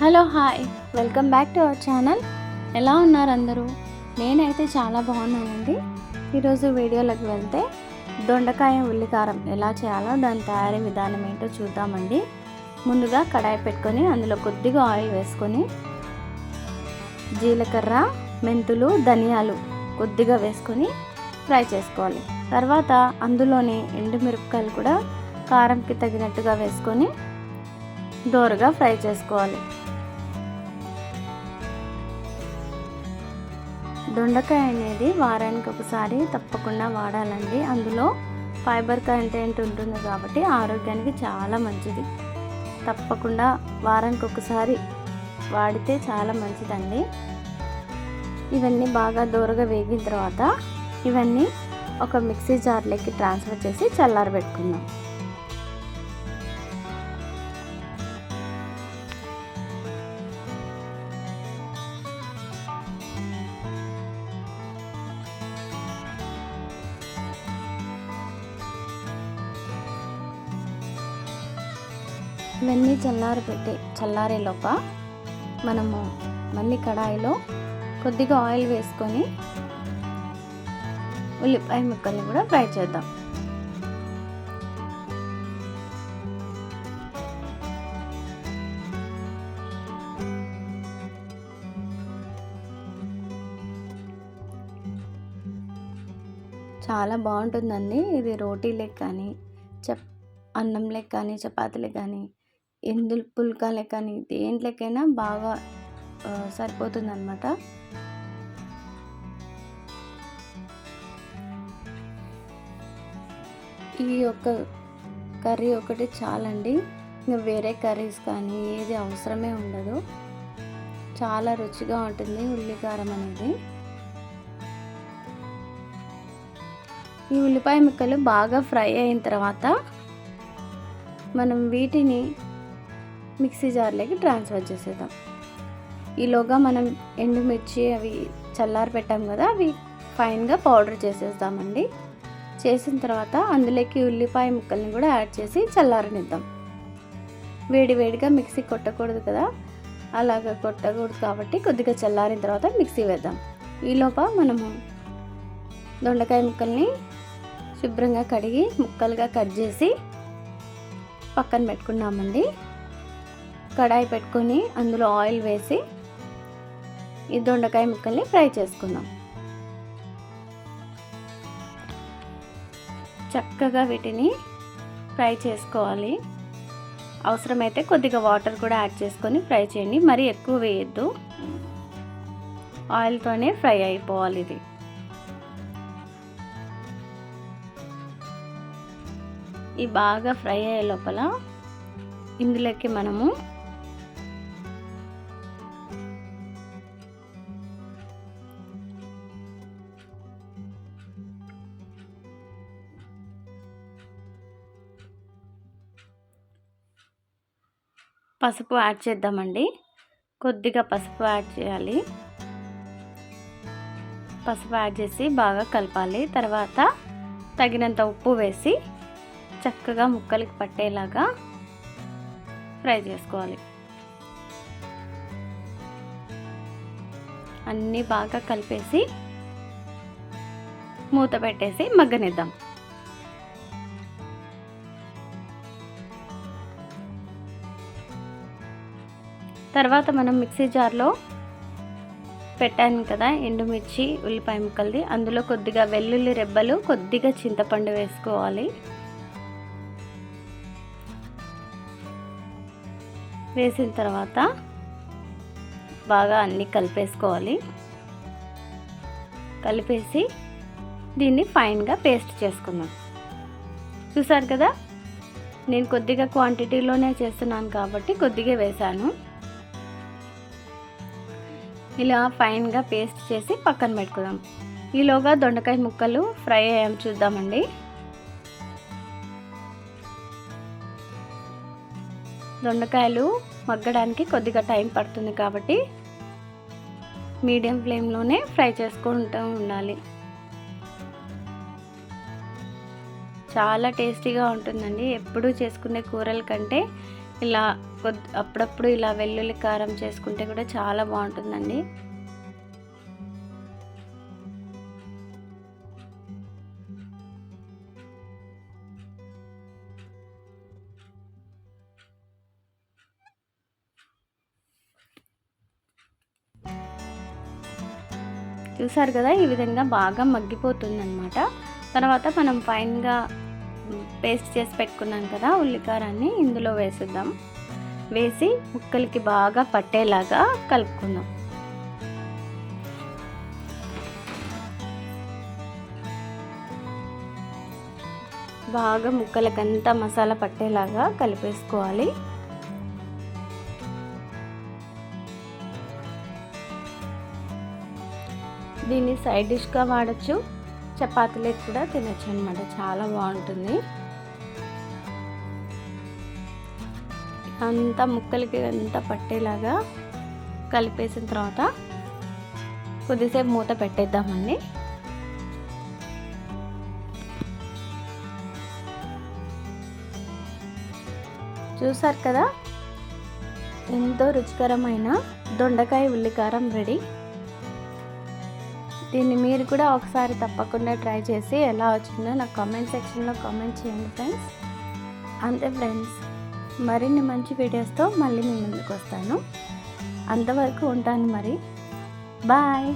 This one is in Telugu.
Hello hi welcome back to our channel. ఎలా ఉన్నారు అందరూ? నేనైతే చాలా బాగున్నానండి. ఈరోజు వీడియోలోకి వెళ్తే దొండకాయ ఉల్లికారం ఎలా చేయాలో దాని తయారీ విధానం ఏంటో చూద్దామండి. ముందుగా కడాయి పెట్టుకొని అందులో కొద్దిగా ఆయిల్ వేసుకొని జీలకర్ర మెంతులు ధనియాలు కొద్దిగా వేసుకొని ఫ్రై చేసుకోవాలి. తర్వాత అందులోని ఎండుమిరపకాయలు కూడా కారంకి తగినట్టుగా వేసుకొని దోరగా ఫ్రై చేసుకోవాలి. దొండకాయ అనేది వారానికి ఒకసారి తప్పకుండా వాడాలండి. అందులో ఫైబర్ కంటెంట్ ఉంటుంది కాబట్టి ఆరోగ్యానికి చాలా మంచిది. తప్పకుండా వారానికి ఒకసారి వాడితే చాలా మంచిదండి. ఇవన్నీ బాగా దూరగా వేగిన తర్వాత ఇవన్నీ ఒక మిక్సీ జార్లోకి ట్రాన్స్ఫర్ చేసి చల్లారబెట్టుకుందాం. ఇవన్నీ చల్లారి పెట్టి చల్లారేలోప మనము మళ్ళీ కడాయిలో కొద్దిగా ఆయిల్ వేసుకొని ఉల్లిపాయ ముక్కల్ని కూడా ఫ్రై చేద్దాం. చాలా బాగుంటుందండి. ఇది రోటీలకు కానీ చప్ అన్నంలోకి కానీ చపాతీలకు కానీ. ఎందు పుల్కాలకు కానీ దేంట్లోకైనా బాగా సరిపోతుంది అనమాట ఈ యొక్క కర్రీ ఒకటి చాలండి. ఇంకా వేరే కర్రీస్ కానీ ఏది అవసరమే ఉండదు. చాలా రుచిగా ఉంటుంది ఉల్లికారం అనేది. ఈ ఉల్లిపాయ ముక్కలు బాగా ఫ్రై అయిన తర్వాత మనం వీటిని మిక్సీ జార్లోకి ట్రాన్స్ఫర్ చేసేద్దాం. ఈలోగా మనం ఎండుమిర్చి అవి చల్లారి పెట్టాం కదా అవి ఫైన్గా పౌడర్ చేసేద్దామండి. చేసిన తర్వాత అందులోకి ఉల్లిపాయ ముక్కల్ని కూడా యాడ్ చేసి చల్లారనిద్దాం. వేడి వేడిగా మిక్సీ కొట్టకూడదు కదా అలాగ కొట్టకూడదు కాబట్టి కొద్దిగా చల్లారిన తర్వాత మిక్సీ వేద్దాం. ఈలోప మనము దొండకాయ ముక్కల్ని శుభ్రంగా కడిగి ముక్కలుగా కట్ చేసి పక్కన పెట్టుకున్నామండి. కడాయి పెట్టుకొని అందులో ఆయిల్ వేసి ఈ దొండకాయ ముక్కల్ని ఫ్రై చేసుకుందాం. చక్కగా వీటిని ఫ్రై చేసుకోవాలి. అవసరమైతే కొద్దిగా వాటర్ కూడా యాడ్ చేసుకొని ఫ్రై చేయండి. మరీ ఎక్కువ వేయద్దు. ఆయిల్తోనే ఫ్రై అయిపోవాలి ఇది. ఈ బాగా ఫ్రై అయ్యే లోపల ఇందులోకి మనము పసుపు యాడ్ చేద్దామండి. కొద్దిగా పసుపు యాడ్ చేయాలి. పసుపు యాడ్ చేసి బాగా కలపాలి. తర్వాత తగినంత ఉప్పు వేసి చక్కగా ముక్కలకి పట్టేలాగా ఫ్రై చేసుకోవాలి. అన్నీ బాగా కలిపేసి మూత పెట్టేసి మగ్గనిద్దాం. తర్వాత మనం మిక్సీ జార్లో పెట్టాను కదా ఎండుమిర్చి ఉల్లిపాయ ముక్కలది. అందులో కొద్దిగా వెల్లుల్లి రెబ్బలు కొద్దిగా చింతపండు వేసుకోవాలి. వేసిన తర్వాత బాగా అన్నీ కలిపేసుకోవాలి. కలిపేసి దీన్ని ఫైన్గా పేస్ట్ చేసుకుందాం. చూసారు కదా నేను కొద్దిగా క్వాంటిటీలోనే చేస్తున్నాను కాబట్టి కొద్దిగా వేశాను. ఇలా ఫైన్గా పేస్ట్ చేసి పక్కన పెట్టుకుందాం. ఈలోగా దొండకాయ ముక్కలు ఫ్రై అయ్యాం చూద్దామండి. దొండకాయలు మగ్గడానికి కొద్దిగా టైం పడుతుంది కాబట్టి మీడియం ఫ్లేమ్లోనే ఫ్రై చేసుకుంటూ ఉండాలి. చాలా టేస్టీగా ఉంటుందండి. ఎప్పుడూ చేసుకునే కూరల కంటే ఇలా అప్పుడప్పుడు ఇలా వెల్లుల్లి కారం చేసుకుంటే కూడా చాలా బాగుంటుందండి. చూసారు కదా ఈ విధంగా బాగా మగ్గిపోతుందన్నమాట. తర్వాత మనం ఫైన్గా పేస్ట్ చేసి పెట్టుకున్నాం కదా ఉల్లికారాన్ని ఇందులో వేసేద్దాం. వేసి ముక్కలకి బాగా పట్టేలాగా కలుపుకుందాం. బాగా ముక్కలకంతా మసాలా పట్టేలాగా కలిపేసుకోవాలి. దీన్ని సైడ్ డిష్గా వాడచ్చు. చపాతీలకు కూడా తినచ్చు అనమాట చాలా బాగుంటుంది. అంతా ముక్కలకి అంతా పట్టేలాగా కలిపేసిన తర్వాత కొద్దిసేపు మూత పెట్టేద్దామండి. చూసారు కదా? ఎంతో రుచికరమైన దొండకాయ ఉల్లికారం రెడీ. దీన్ని మీరు కూడా ఒకసారి తప్పకుండా ట్రై చేసి ఎలా వచ్చిందో నాకు కామెంట్ సెక్షన్లో కామెంట్ చేయండి ఫ్రెండ్స్ అంతే ఫ్రెండ్స్ మరిన్ని మంచి వీడియోస్తో మళ్ళీ మీ ముందుకు వస్తాను. అంతవరకు ఉంటాను మరి. బాయ్